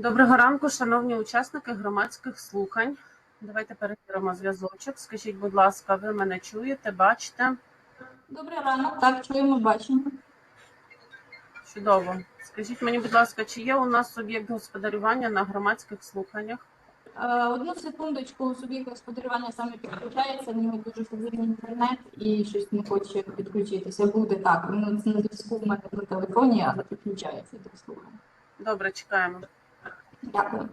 Доброго ранку, шановні учасники громадських слухань. Давайте перевіримо зв'язочок. Скажіть, будь ласка, ви мене чуєте, бачите? Добрий ранок, так, чуємо, бачимо. Чудово. Скажіть мені, будь ласка, чи є у нас суб'єкт господарювання на громадських слуханнях? Е, Одну секундочку, суб'єкт господарювання саме підключається, в нього дуже повільний інтернет і щось не хоче підключитися. Буде так, він на зв'язку в мене на телефоні, але підключається до слухання. Добре, чекаємо. Дякую.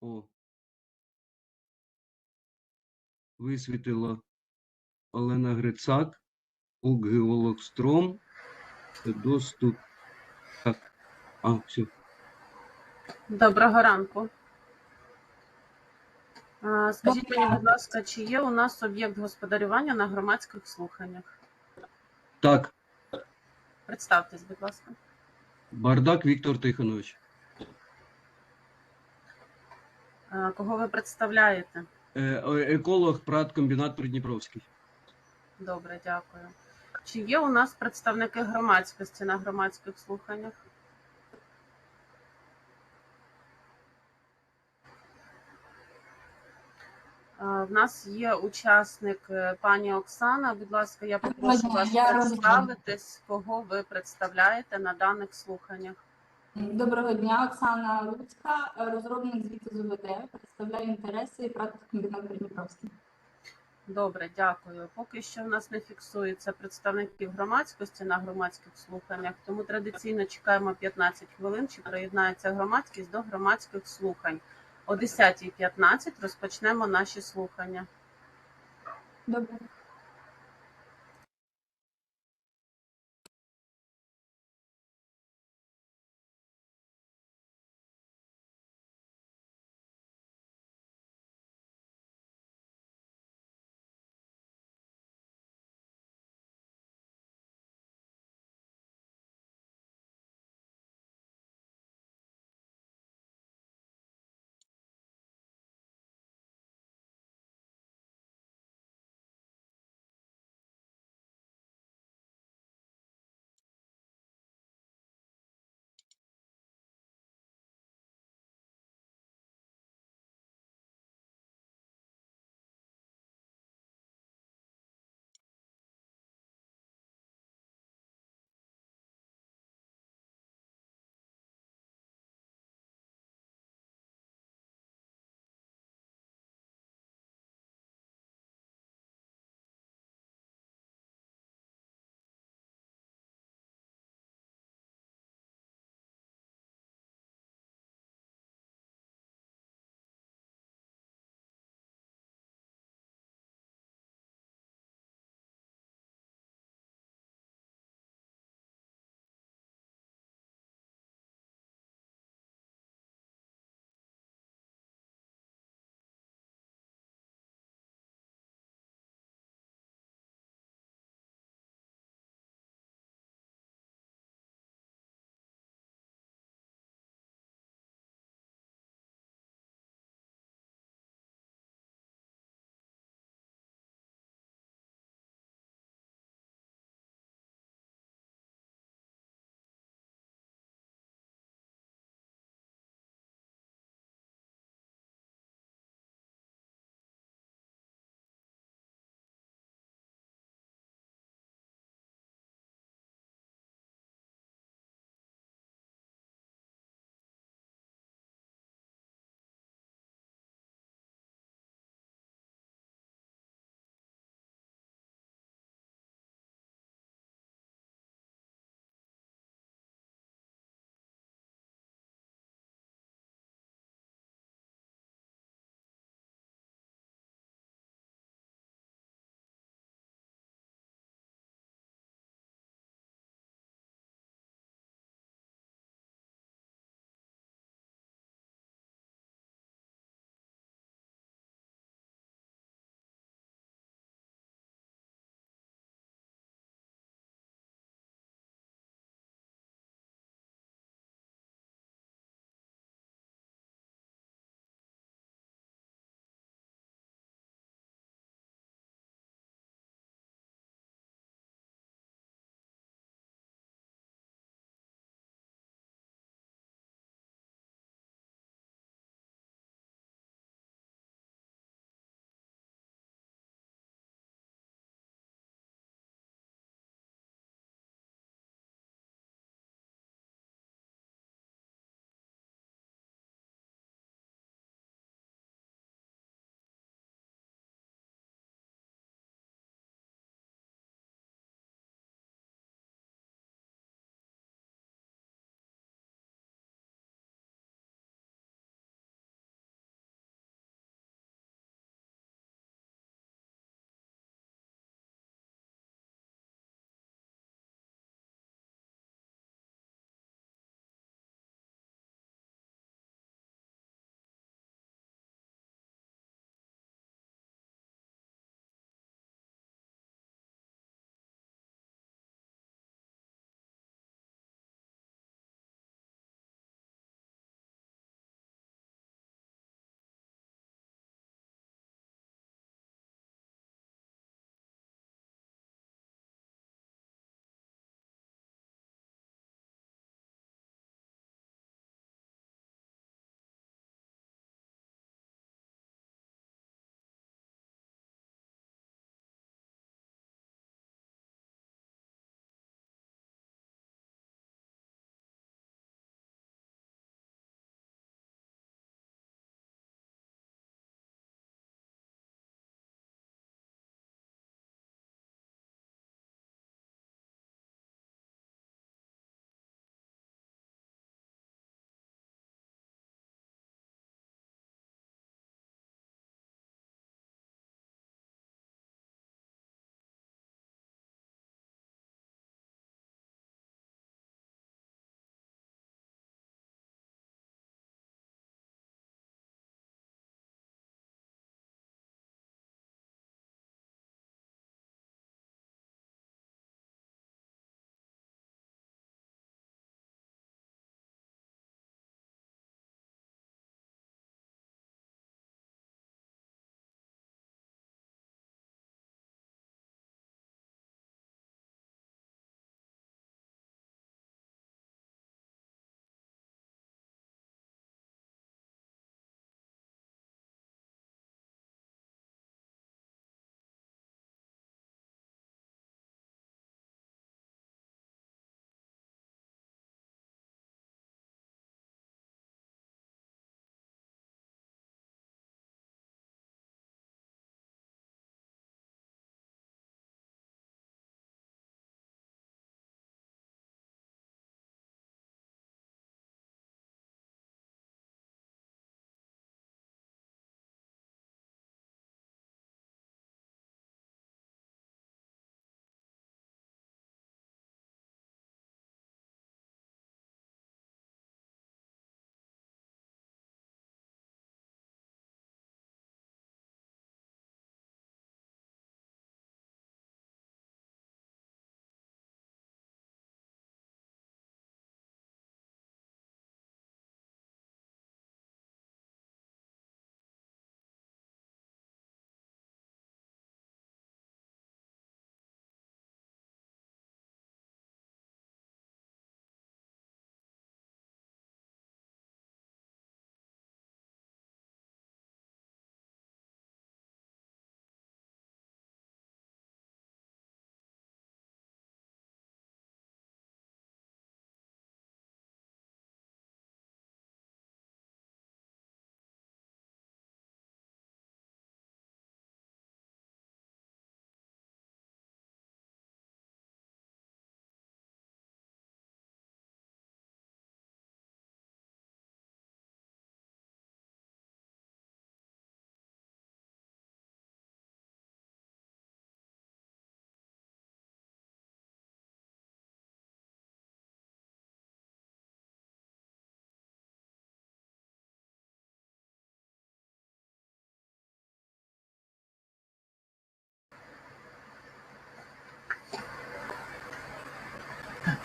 О. Висвітила Олена Грицак, Геолог Стром. Доступ. Так. А, все. Доброго ранку. А, Скажіть мені, будь ласка, чи є у нас об'єкт господарювання на громадських слуханнях? Так, Представтесь, будь ласка. Бардак Віктор Тихонович. А, Кого ви представляєте? Е, еколог Праткомбінат Придніпровський. Добре, дякую. Чи є у нас представники громадськості на громадських слуханнях? В нас є учасник е, пані Оксана. Будь ласка, я попрошу вас представитись, кого ви представляєте на даних слуханнях. Доброго дня, Оксана Луцька, розробник звіту з ОВД, представляю інтереси практикомбінат Придніпровський. Добре, дякую. Поки що в нас не фіксується представників громадськості на громадських слуханнях, тому традиційно чекаємо 15 хвилин, чи приєднається громадськість до громадських слухань. О 10.15 розпочнемо наші слухання. Добре.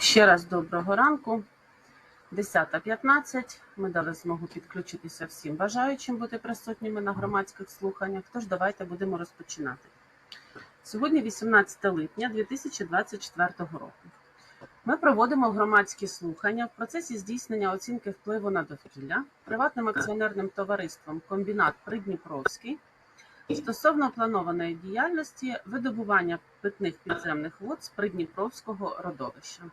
Ще раз доброго ранку. 10.15. Ми дали змогу підключитися всім бажаючим бути присутніми на громадських слуханнях. Тож давайте будемо розпочинати. Сьогодні 18 липня 2024 року. Ми проводимо громадські слухання в процесі здійснення оцінки впливу на довкілля приватним акціонерним товариством Комбінат Придніпровський стосовно планованої діяльності видобування питних підземних вод з Придніпровського родовища.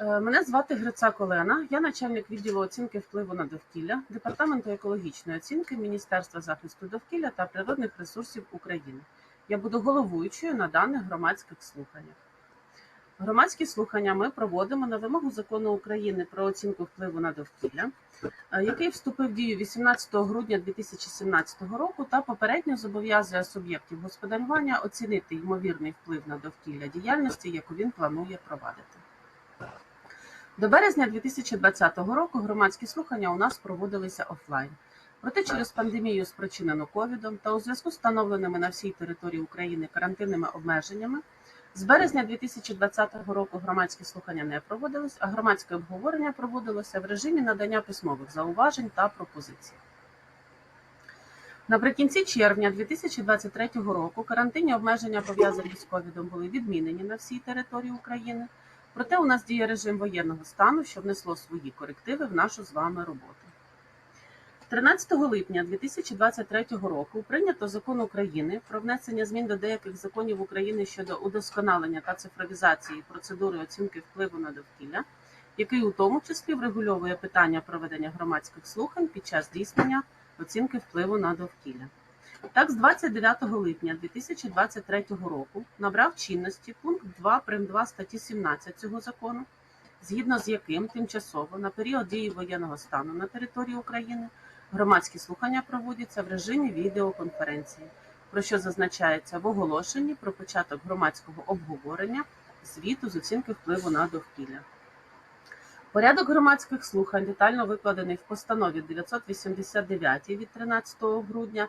Е, Мене звати Грицак Олена, я начальник відділу оцінки впливу на довкілля Департаменту екологічної оцінки Міністерства захисту довкілля та природних ресурсів України. Я буду головуючою на даних громадських слуханнях. Громадські слухання ми проводимо на вимогу закону України про оцінку впливу на довкілля, е, який вступив в дію 18 грудня 2017 року та попередньо зобов'язує суб'єктів господарювання оцінити ймовірний вплив на довкілля діяльності, яку він планує провадити. До березня 2020 року громадські слухання у нас проводилися офлайн. Проте через пандемію, спричинену ковідом та у зв'язку з встановленими на всій території України карантинними обмеженнями, з березня 2020 року громадські слухання не проводились, а громадське обговорення проводилося в режимі надання письмових зауважень та пропозицій. Наприкінці червня 2023 року карантинні обмеження пов'язані з ковідом були відмінені на всій території України. Проте у нас діє режим воєнного стану, що внесло свої корективи в нашу з вами роботу. 13 липня 2023 року прийнято закон України про внесення змін до деяких законів України щодо удосконалення та цифровізації процедури оцінки впливу на довкілля, який у тому числі врегульовує питання проведення громадських слухань під час здійснення оцінки впливу на довкілля. Так, з 29 липня 2023 року набрав чинності пункт 2 прим. 2 статті 17 цього закону, згідно з яким тимчасово на період дії воєнного стану на території України громадські слухання проводяться в режимі відеоконференції, про що зазначається в оголошенні про початок громадського обговорення звіту з оцінки впливу на довкілля. Порядок громадських слухань детально викладений в постанові 989 від 13 грудня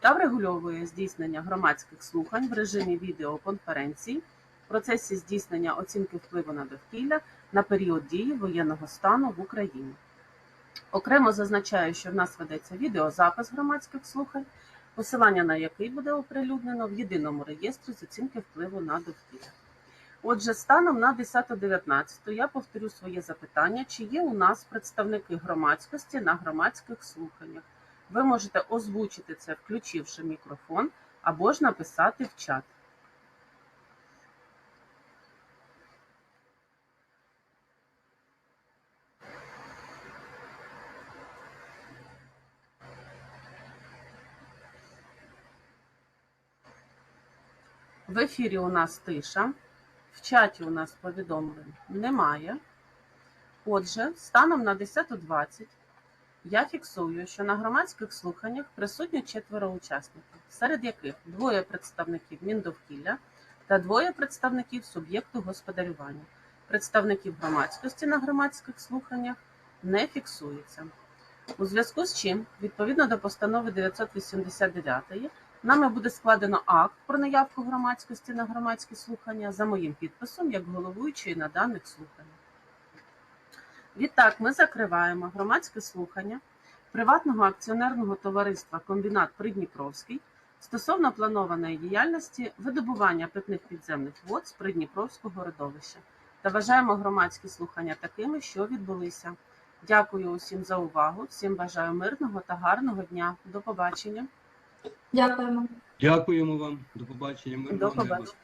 та врегульовує здійснення громадських слухань в режимі відеоконференцій в процесі здійснення оцінки впливу на довкілля на період дії воєнного стану в Україні. Окремо зазначаю, що в нас ведеться відеозапис громадських слухань, посилання на який буде оприлюднено в єдиному реєстрі з оцінки впливу на довкілля. Отже, станом на 10.19 я повторю своє запитання, чи є у нас представники громадськості на громадських слуханнях. Ви можете озвучити це, включивши мікрофон, або ж написати в чат. В ефірі у нас тиша, в чаті у нас повідомлень немає. Отже, станом на 10.20 я фіксую, що на громадських слуханнях присутні четверо учасників, серед яких двоє представників Міндовкілля та двоє представників суб'єкту господарювання. Представників громадськості на громадських слуханнях не фіксується. У зв'язку з чим, відповідно до постанови 989, нами буде складено акт про наявку громадськості на громадські слухання за моїм підписом як головуючої на даних слуханнях. Відтак, ми закриваємо громадське слухання приватного акціонерного товариства Комбінат Придніпровський стосовно планованої діяльності видобування питних підземних вод з Придніпровського родовища та вважаємо громадські слухання такими, що відбулися. Дякую усім за увагу. Всім бажаю мирного та гарного дня. До побачення. Дякуємо. Дякуємо вам. До побачення. Мирного неба. побачення.